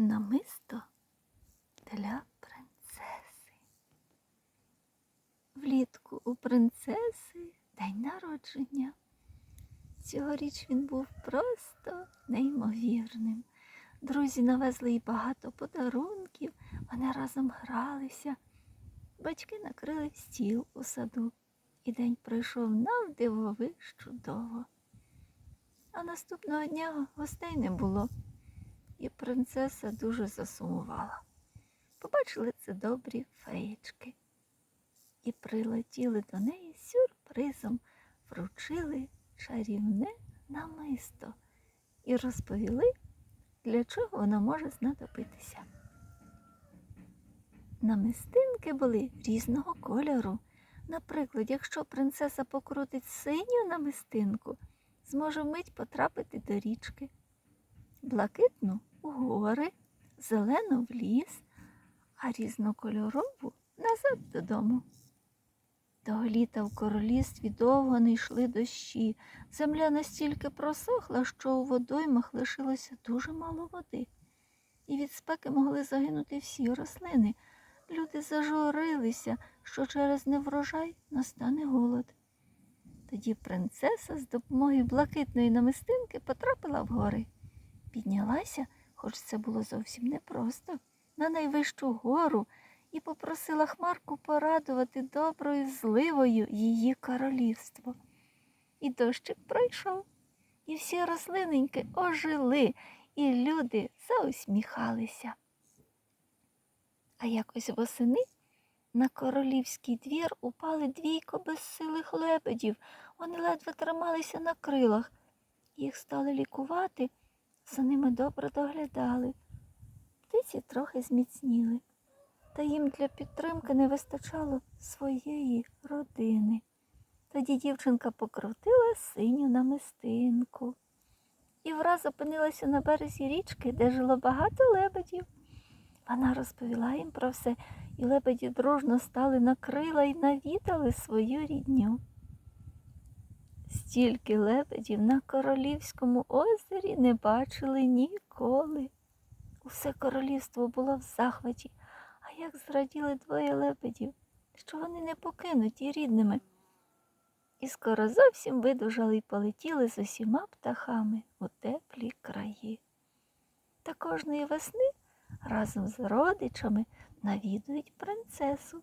Намисто для принцеси. Влітку у принцеси день народження. Цьогоріч він був просто неймовірним. Друзі навезли їй багато подарунків, вони разом гралися. Батьки накрили стіл у саду, і день пройшов навдивовиж чудово. А наступного дня гостей не було, і принцеса дуже засумувала. Побачили це добрі феєчки і прилетіли до неї сюрпризом, вручили чарівне намисто і розповіли, для чого воно може знадобитися. Намистинки були різного кольору. Наприклад, якщо принцеса покрутить синю намистинку, зможе вмить потрапити до річки, блакитну гори, зелену в ліс, а різнокольорову назад додому. Того літа в королівстві довго не йшли дощі. Земля настільки просохла, що у водоймах лишилося дуже мало води, і від спеки могли загинути всі рослини. Люди зажурилися, що через неврожай настане голод. Тоді принцеса з допомогою блакитної намистинки потрапила в гори. Піднялася, хоч це було зовсім непросто, на найвищу гору і попросила Хмарку порадувати доброю зливою її королівство. І дощик пройшов, і всі рослиненьки ожили, і люди заусміхалися. А якось восени на королівський двір упали двійко безсилих лебедів. Вони ледве трималися на крилах. Їх стали лікувати, за ними добре доглядали. Птиці трохи зміцніли, та їм для підтримки не вистачало своєї родини. Тоді дівчинка покрутила синю намистинку і враз опинилася на березі річки, де жило багато лебедів. Вона розповіла їм про все, і лебеді дружно стали на крила і навідали свою рідню. Стільки лебедів на королівському озері не бачили ніколи. Усе королівство було в захваті, а як зраділи двоє лебедів, що вони не покинуті рідними. І скоро зовсім видужали й полетіли з усіма птахами у теплі краї. Та кожної весни разом з родичами навідують принцесу.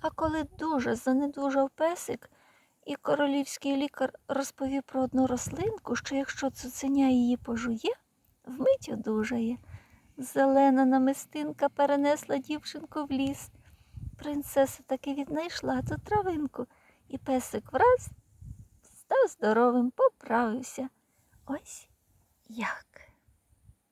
А коли дуже занедужав песик, і королівський лікар розповів про одну рослинку, що якщо цуценя її пожує, вмить одужає. Зелена намистинка перенесла дівчинку в ліс. Принцеса таки віднайшла ту травинку, і песик враз став здоровим, поправився. Ось як.